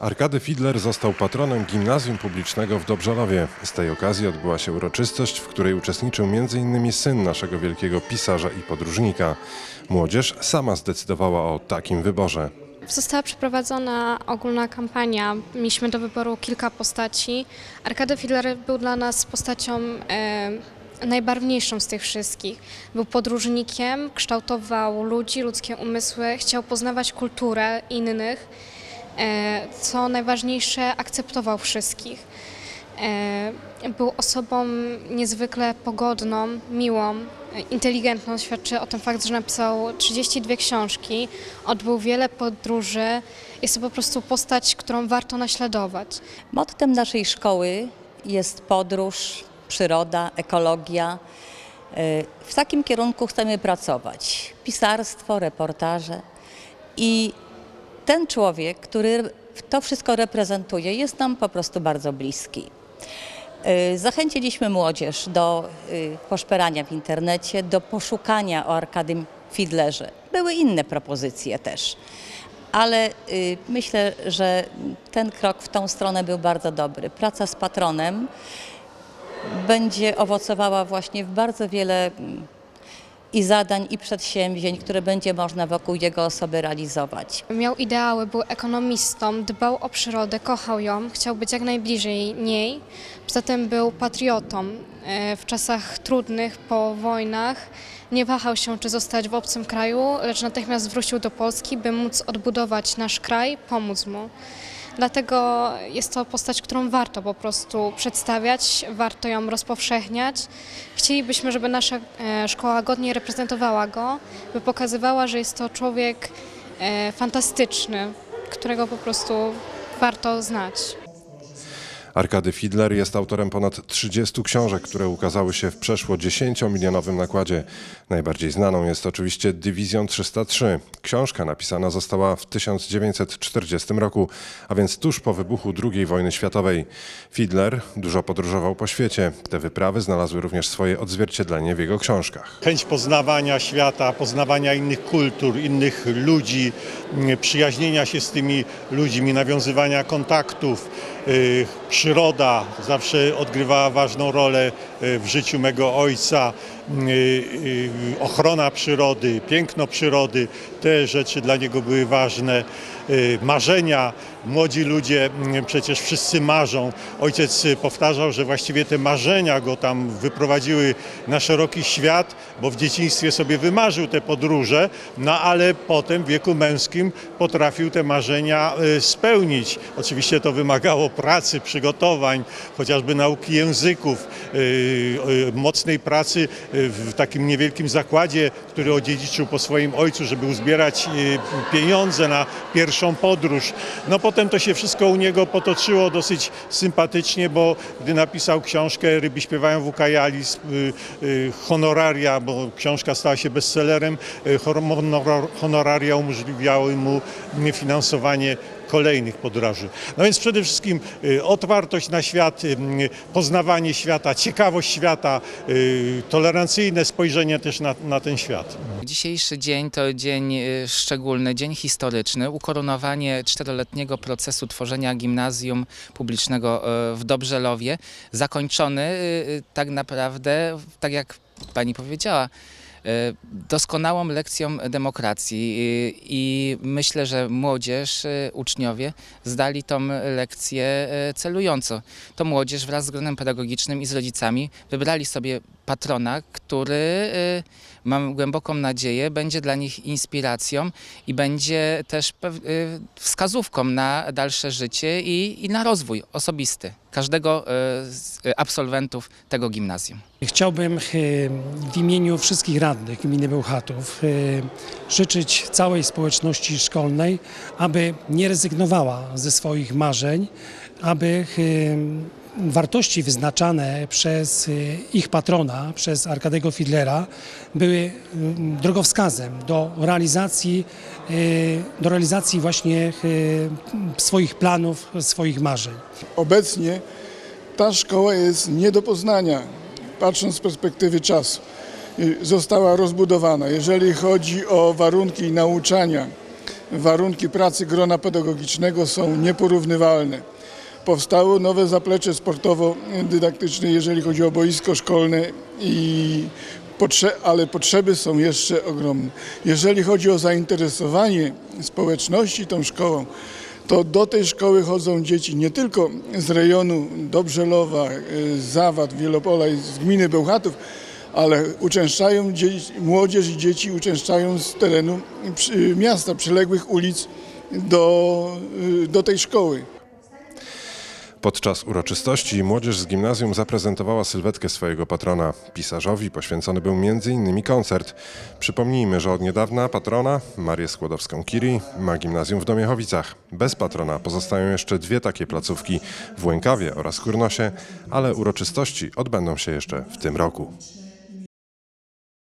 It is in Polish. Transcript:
Arkady Fidler został patronem gimnazjum publicznego w Dobrzanowie. Z tej okazji odbyła się uroczystość, w której uczestniczył m.in. syn naszego wielkiego pisarza i podróżnika. Młodzież sama zdecydowała o takim wyborze. Została przeprowadzona ogólna kampania. Mieliśmy do wyboru kilka postaci. Arkady Fidler był dla nas postacią e, najbarwniejszą z tych wszystkich. Był podróżnikiem, kształtował ludzi, ludzkie umysły, chciał poznawać kulturę innych. E, co najważniejsze, akceptował wszystkich. E, Był osobą niezwykle pogodną, miłą, e, inteligentną. Świadczy o tym fakt, że napisał 32 książki, odbył wiele podróży. Jest to po prostu postać, którą warto naśladować. Mottem naszej szkoły jest podróż, przyroda, ekologia. Y, W takim kierunku chcemy pracować. Pisarstwo, reportaże. I ten człowiek, który to wszystko reprezentuje, jest nam po prostu bardzo bliski. Y, Zachęciliśmy młodzież do y, poszperania w internecie, do poszukania o Arkadym Fidlerze. Były inne propozycje też, ale y, myślę, że ten krok w tą stronę był bardzo dobry. Praca z patronem będzie owocowała właśnie w bardzo wiele mm, i zadań, i przedsięwzięć, które będzie można wokół jego osoby realizować. Miał ideały, był ekonomistą, dbał o przyrodę, kochał ją, chciał być jak najbliżej niej. Poza tym był patriotą. E, W czasach trudnych, po wojnach, nie wahał się, czy zostać w obcym kraju, lecz natychmiast wrócił do Polski, by móc odbudować nasz kraj, pomóc mu. Dlatego jest to postać, którą warto po prostu przedstawiać, warto ją rozpowszechniać. Chcielibyśmy, żeby nasza e, szkoła godnie reprezentowała go, by pokazywała, że jest to człowiek e, fantastyczny, którego po prostu warto znać. Arkady Fidler jest autorem ponad 30 książek, które ukazały się w przeszło 10-milionowym nakładzie. Najbardziej znaną jest oczywiście Dywizjon 303. Książka napisana została w 1940 roku, a więc tuż po wybuchu II wojny światowej. Fidler dużo podróżował po świecie. Te wyprawy znalazły również swoje odzwierciedlenie w jego książkach. chęć poznawania świata, poznawania innych kultur, innych ludzi, przyjaźnienia się z tymi ludźmi, nawiązywania kontaktów. Przyroda zawsze odgrywała ważną rolę y, w życiu mego ojca. Y, y, Ochrona przyrody, piękno przyrody, te rzeczy dla niego były ważne. Y, Marzenia, młodzi ludzie mm, przecież wszyscy marzą. Ojciec y, powtarzał, że właściwie te marzenia go tam wyprowadziły na szeroki świat, bo w dzieciństwie sobie wymarzył te podróże, no ale potem w wieku męskim potrafił te marzenia y, spełnić. Oczywiście to wymagało pracy, przygotowań, chociażby nauki języków, mocnej pracy w takim niewielkim zakładzie, który odziedziczył po swoim ojcu, żeby uzbierać pieniądze na pierwszą podróż. No potem to się wszystko u niego potoczyło dosyć sympatycznie, bo gdy napisał książkę Ryby śpiewają w Ukajalis, y, y, honoraria, bo książka stała się bestsellerem, y, honor- honoraria umożliwiały mu finansowanie kolejnych podróży. No więc przede wszystkim y, otwartość na świat, y, poznawanie świata, ciekawość świata, y, tolerancyjne spojrzenie też na, na ten świat. Dzisiejszy dzień to dzień y, szczególny, dzień historyczny, ukoronowanie czteroletniego procesu tworzenia gimnazjum publicznego y, w Dobrzelowie, zakończony y, y, tak naprawdę, tak jak pani powiedziała, y, doskonałą lekcją demokracji y, i myślę, że młodzież, y, uczniowie zdali tą lekcję celująco. To młodzież wraz z gronem pedagogicznym i z rodzicami wybrali sobie patrona, który y, mam głęboką nadzieję, będzie dla nich inspiracją i będzie też y, wskazówką na dalsze życie i, i na rozwój osobisty każdego y, z absolwentów tego gimnazjum. Chciałbym w imieniu wszystkich radnych gminy Bełchatów życzyć całej społeczności szkolnej, aby nie rezygnowała ze swoich marzeń, aby wartości wyznaczane przez e, ich patrona, przez Arkadego Fidlera, były mm, drogowskazem do realizacji, e, do realizacji właśnie swoich planów, swoich marzeń. Obecnie ta szkoła jest nie do poznania, patrząc z perspektywy czasu. Y, Została rozbudowana. Jeżeli chodzi o warunki nauczania, warunki pracy grona pedagogicznego są nieporównywalne. Powstało nowe zaplecze sportowo-dydaktyczne, jeżeli chodzi o boisko szkolne, i potrze- ale potrzeby są jeszcze ogromne. Jeżeli chodzi o zainteresowanie społeczności tą szkołą, to do tej szkoły chodzą dzieci nie tylko z rejonu Dobrzelowa, y, Zawad, Wielopola i z gminy Bełchatów, ale uczęszczają dzieci, młodzież i dzieci uczęszczają z terenu miasta, przyległych ulic do, y, do tej szkoły. Podczas uroczystości młodzież z gimnazjum zaprezentowała sylwetkę swojego patrona. Pisarzowi poświęcony był m.in. koncert. Przypomnijmy, że od niedawna patrona, Marię Skłodowską-Curie, ma gimnazjum w Domiechowicach. Bez patrona pozostają jeszcze dwie takie placówki w Łękawie oraz Kurnosie, ale uroczystości odbędą się jeszcze w tym roku.